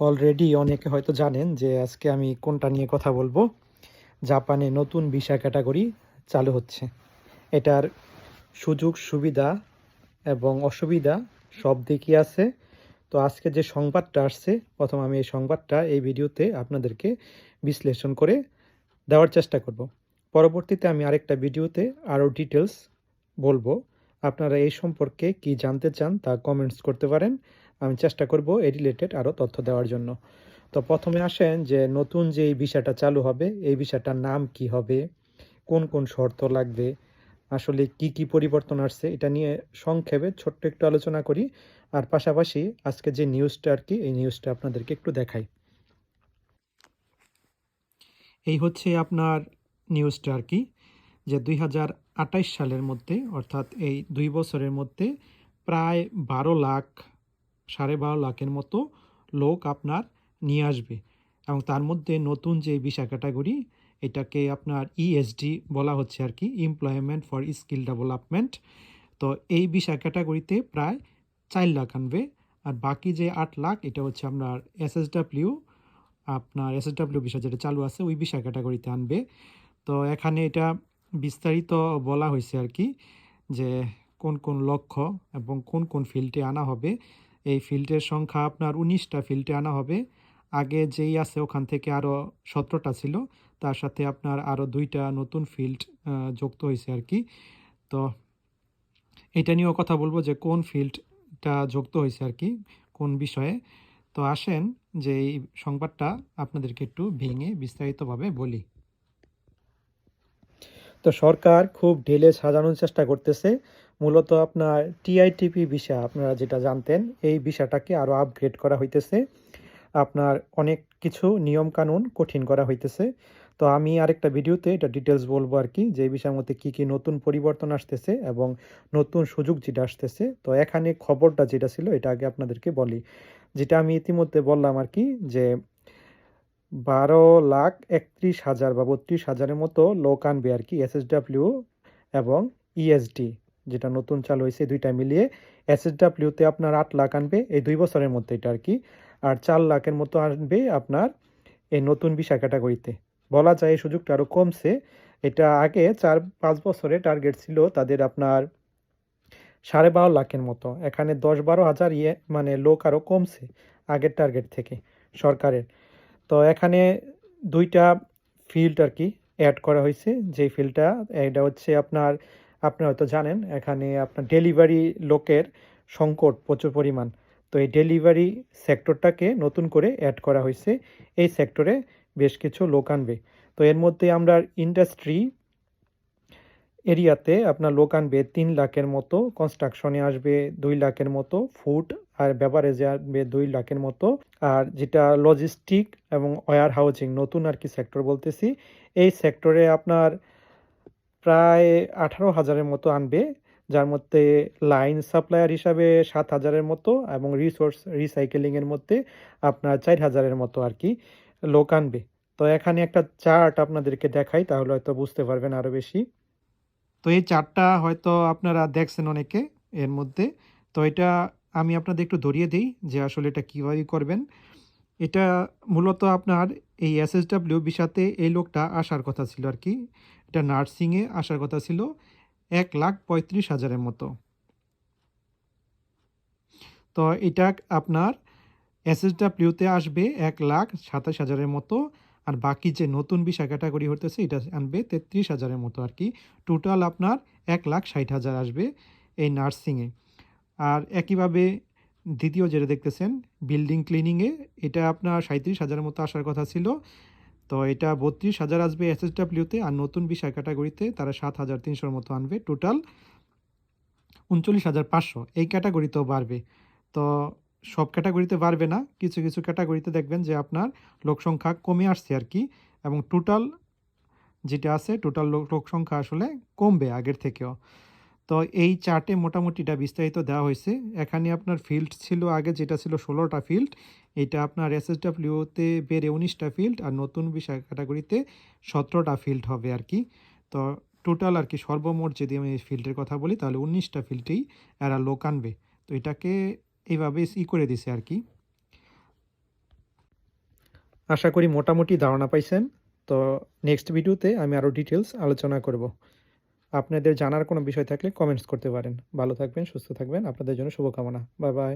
Already অনেকে হয়তো জানেন যে আজকে আমি কোনটা নিয়ে কথা বলব। জাপানে নতুন ভিসা ক্যাটাগরি চালু হচ্ছে। এটার সুযোগ, সুবিধা এবং অসুবিধা সব দিকই আছে। তো আজকে যে সংবাদটা আসছে, প্রথম আমি এই সংবাদটা এই ভিডিওতে আপনাদেরকে বিশ্লেষণ করে দেওয়ার চেষ্টা করব। পরবর্তীতে আমি আরেকটা ভিডিওতে আরও ডিটেলস বলব। আপনারা এই সম্পর্কে কি জানতে চান তা কমেন্টস করতে পারেন। আমি চেষ্টা করব এই রিলেটেড আরও তথ্য দেওয়ার জন্য। তো প্রথমে আসেন যে নতুন যে এই বিষয়টা চালু হবে, এই বিষয়টার নাম কি হবে, কোন কোন শর্ত লাগবে, আসলে কি কি পরিবর্তন আসছে, এটা নিয়ে সংক্ষেপে ছোট্ট একটু আলোচনা করি। আর পাশাপাশি আজকে যে নিউজটা আর কি, এই নিউজটা আপনাদেরকে একটু দেখাই। এই হচ্ছে আপনার নিউজটা আর কি, যে দুই সালের মধ্যে, অর্থাৎ এই দুই বছরের মধ্যে প্রায় বারো লাখ সাড়ে বারো লাখের মতো লোক আপনার নিয়ে আসবে। এবং তার মধ্যে নতুন যে ভিসা ক্যাটাগরি, এটাকে আপনার ইএসডি বলা হচ্ছে আর কি এমপ্লয়মেন্ট ফর স্কিল ডেভেলপমেন্ট তো এই ভিসা ক্যাটাগরিতে প্রায় চার লাখ আনবে। আর বাকি যে আট লাখ, এটা হচ্ছে আপনার এসএসডাব্লিউ আপনার এসএসডাব্লিউ ভিসা যেটা চালু আছে, ওই ভিসা ক্যাটাগরিতে আনবে। তো এখানে এটা বিস্তারিত বলা হয়েছে আর কি, যে কোন কোন লক্ষ্য এবং কোন কোন ফিল্ডে আনা হবে এই ফিল্ডের সংখ্যা আপনার উনিশটা ফিল্ডে আনা হবে। আগে যেই আছে ওখান থেকে আরও সতেরোটা ছিল, তার সাথে আপনার আরও দুইটা নতুন ফিল্ড যুক্ত হয়েছে আর কি। তো এটা নিয়েও কথা বলব যে কোন ফিল্ডটা যুক্ত হয়েছে আর কি, কোন বিষয়ে। তো আসেন যে এই সংবাদটা আপনাদেরকে একটু ভেঙে বিস্তারিতভাবে বলি। তো সরকার খুব ঢেলে সাজানোর চেষ্টা করতেছে। মূলত আপনার টিআইটিপি ভিসা আপনারা যেটা জানতেন, এই ভিসাটাকে আরও আপগ্রেড করা হইতেছে। আপনার অনেক কিছু নিয়মকানুন কঠিন করা হইতেছে। তো আমি আরেকটা ভিডিওতে এটা ডিটেলস বলব আর কি, যে বিষয়ের মধ্যে কী কী নতুন পরিবর্তন আসতেছে এবং নতুন সুযোগ যেটা আসতেছে। তো এখানে খবরটা যেটা ছিল, এটা আগে আপনাদেরকে বলি। যেটা আমি ইতিমধ্যে বললাম আর কি, যে বারো লাখ একত্রিশ হাজার বা বত্রিশ হাজারের মতো লোক আনবে আর কি এসএসডাব্লিউ এবং ইএসডি যেটা নতুন চালু হয়েছে, দুইটা মিলিয়ে এস এস এসএসডাব্লিউতে আপনার আট লাখ আনবে, এই দুই বছরের মধ্যে এটা আর কি। আর চার লাখের মতো আনবে আপনার এই নতুন ভিসা ক্যাটাগরিতে। বলা যায় এই সুযোগটা আরও কমছে। এটা আগে চার, পাঁচ বছরে টার্গেট ছিল তাদের আপনার সাড়ে বারো লাখের মতো। এখানে দশ, বারো হাজার ইয়ে মানে লোক আরও কমছে আগের টার্গেট থেকে সরকারের। তো এখানে দুইটা ফিল্ড আর কি অ্যাড করা হয়েছে। যে ফিল্ডটা এটা হচ্ছে আপনার আপনি হয়তো জানেন, এখানে আপনার ডেলিভারি লোকের সংকট প্রচুর পরিমাণ। তো এই ডেলিভারি সেক্টরটাকে নতুন করে অ্যাড করা হয়েছে। এই সেক্টরে বেশ কিছু লোক আনবে। তো এর মধ্যে আমরা ইন্ডাস্ট্রি এরিয়াতে আপনার লোক আনবে তিন লাখের মতো কনস্ট্রাকশনে আসবে দুই লাখের মতো ফুড আর ব্যাপারেজে আসবে দুই লাখের মতো। আর যেটা লজিস্টিক এবং ওয়ার হাউজিং নতুন আর কি সেক্টর বলতেছি, এই সেক্টরে আপনার প্রায় আঠারো হাজারের মতো আনবে, যার মধ্যে লাইন সাপ্লায়ার হিসাবে সাত হাজারের মতো এবং রিসোর্স রিসাইকেলিংয়ের মধ্যে আপনার চার হাজারের মতো আর কি লোক আনবে। তো এখানে একটা চার্ট আপনাদেরকে দেখাই, তাহলে হয়তো বুঝতে পারবেন আরও বেশি। তো এই চার্টটা হয়তো আপনারা দেখছেন অনেকে এর মধ্যে। তো এটা আমি আপনাদের একটু ধরিয়ে দিই যে আসলে এটা কীভাবে করবেন। এটা মূলত আপনার এই এসএসডাব্লিউ বিষাতে এই লোকটা আসার কথা ছিল আর কি। এটা নার্সিংয়ে আসার কথা ছিল, এক লাখ পঁয়ত্রিশ হাজারের মতো। তো এটা আপনার এসএসডাব্লিউতে আসবে এক লাখ সাতাশ হাজারের মতো, আর বাকি যে নতুন বিষয় ক্যাটাগরি হতেছে এটা আনবে তেত্রিশ হাজারের মতো আর কি। টোটাল আপনার এক লাখ ষাট হাজার আসবে এই নার্সিংয়ে। আর একইভাবে দ্বিতীয় যেটা দেখতেছেন, বিল্ডিং ক্লিনিংয়ে এটা আপনার সাঁত্রিশ হাজারের মতো আসার কথা ছিল তো এটা বত্রিশ হাজার আসবে এস এস এসএসডাব্লিউতে আর নতুন বিষয় ক্যাটাগরিতে তারা সাত হাজার তিনশোর মতো আনবে টোটাল উনচল্লিশ হাজার পাঁচশো। এই ক্যাটাগরিতেও বাড়বে। তো সব ক্যাটাগরিতে বাড়বে না, কিছু কিছু ক্যাটাগরিতে দেখবেন যে আপনার লোক সংখ্যা কমে আসছে আর কি এবং টোটাল যেটা আছে টোটাল লোক সংখ্যা আসলে কমবে আগের থেকেও। তো এই চার্টে মোটামুটিটা বিস্তারিত দেওয়া হয়েছে। এখানে আপনার ফিল্ড ছিল আগে যেটা ছিল ষোলোটা ফিল্ড এটা আপনার এস এসএসডাব্লিউতে বেড়ে উনিশটা ফিল্ড আর নতুন বিষয় ক্যাটাগরিতে সতেরোটা ফিল্ড হবে আর কি। তো টোটাল আর কি সর্বমোট যদি আমি ফিল্ডের কথা বলি, তাহলে উনিশটা ফিল্ডেই এরা লোক আনবে। তো এটাকে এইভাবে ই করে দিছে আর কি। আশা করি মোটামুটি ধারণা পাইছেন। তো নেক্সট ভিডিওতে আমি আরও ডিটেলস আলোচনা করব। আপনাদের জানার কোনো বিষয় থাকলে কমেন্টস করতে পারেন। ভালো থাকবেন, সুস্থ থাকবেন। আপনাদের জন্য শুভকামনা। Bye bye